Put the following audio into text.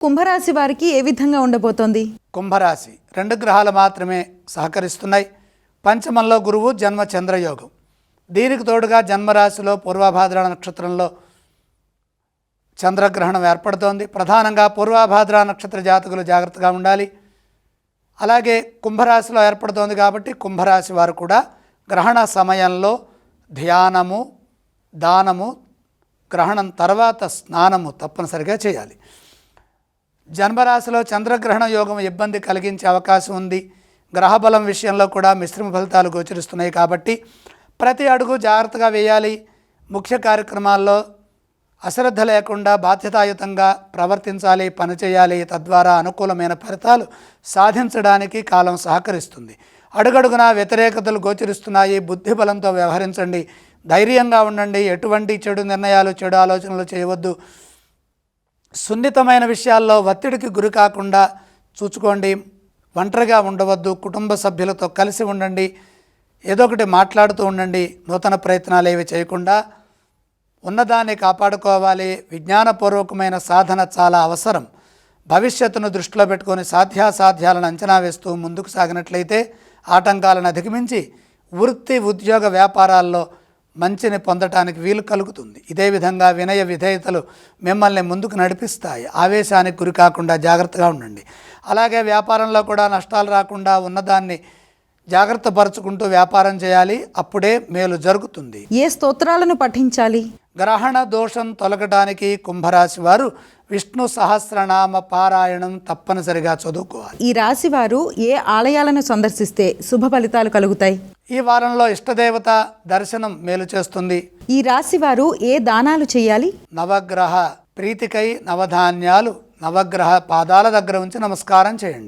కుంభరాశి వారికి ఏ విధంగా ఉండబోతోంది? కుంభరాశి. రెండు గ్రహాలు మాత్రమే సహకరిస్తున్నాయి. పంచమంలో గురువు జన్మ చంద్రయోగం. దీనికి తోడుగా జన్మరాశిలో పూర్వభాద్ర నక్షత్రంలో చంద్రగ్రహణం ఏర్పడుతోంది. ప్రధానంగా పూర్వభాద్ర నక్షత్ర జాతకులు జాగ్రత్తగా ఉండాలి. అలాగే కుంభరాశిలో ఏర్పడుతోంది కాబట్టి కుంభరాశి వారు కూడా గ్రహణ సమయంలో ధ్యానము దానము గ్రహణం తర్వాత స్నానము తప్పనిసరిగా చేయాలి. జన్మరాశిలో చంద్రగ్రహణ యోగం ఇబ్బంది కలిగించే అవకాశం ఉంది. గ్రహబలం విషయంలో కూడా మిశ్రమ ఫలితాలు గోచరిస్తున్నాయి కాబట్టి ప్రతి అడుగు జాగ్రత్తగా వేయాలి. ముఖ్య కార్యక్రమాల్లో అశ్రద్ధ లేకుండా బాధ్యతాయుతంగా ప్రవర్తించాలి పనిచేయాలి తద్వారా అనుకూలమైన ఫలితాలు సాధించడానికి కాలం సహకరిస్తుంది. అడుగడుగున వ్యతిరేకతలు గోచరిస్తున్నాయి. బుద్ధి బలంతో వ్యవహరించండి. ధైర్యంగా ఉండండి. ఎటువంటి చెడు నిర్ణయాలు చెడు ఆలోచనలు చేయవద్దు. సున్నితమైన విషయాల్లో ఒత్తిడికి గురి కాకుండా చూచుకోండి. ఒంటరిగా ఉండవద్దు. కుటుంబ సభ్యులతో కలిసి ఉండండి. ఏదో ఒకటి మాట్లాడుతూ ఉండండి. నూతన ప్రయత్నాలు ఏవి చేయకుండా ఉన్నదాన్ని కాపాడుకోవాలి. విజ్ఞానపూర్వకమైన సాధన చాలా అవసరం. భవిష్యత్తును దృష్టిలో పెట్టుకొని సాధ్యాసాధ్యాలను అంచనా వేస్తూ ముందుకు సాగినట్లయితే ఆటంకాలను అధిగమించి వృత్తి ఉద్యోగ వ్యాపారాల్లో మంచిని పొందటానికి వీలు కలుగుతుంది. ఇదే విధంగా వినయ విధేయతలు మిమ్మల్ని ముందుకు నడిపిస్తాయి. ఆవేశానికి గురి కాకుండా జాగ్రత్తగా ఉండండి. అలాగే వ్యాపారంలో కూడా నష్టాలు రాకుండా ఉన్నదాన్ని జాగ్రత్త పరుచుకుంటూ వ్యాపారం చేయాలి. అప్పుడే మేలు జరుగుతుంది. ఏ స్తోత్రాలను పఠించాలి? గ్రహణ దోషం తొలగడానికి కుంభరాశి వారు విష్ణు సహస్రనామ పారాయణం తప్పనిసరిగా చదువుకోవాలి. ఈ రాశి వారు ఏ ఆలయాలను సందర్శిస్తే శుభ ఫలితాలు కలుగుతాయి? ఈ వారంలో ఇష్టదేవత దర్శనం మేలు చేస్తుంది. ఈ రాశి వారు ఏ దానాలు చేయాలి? నవగ్రహ ప్రీతికై నవధాన్యాలు నవగ్రహ పాదాల దగ్గర ఉంచి నమస్కారం చేయండి.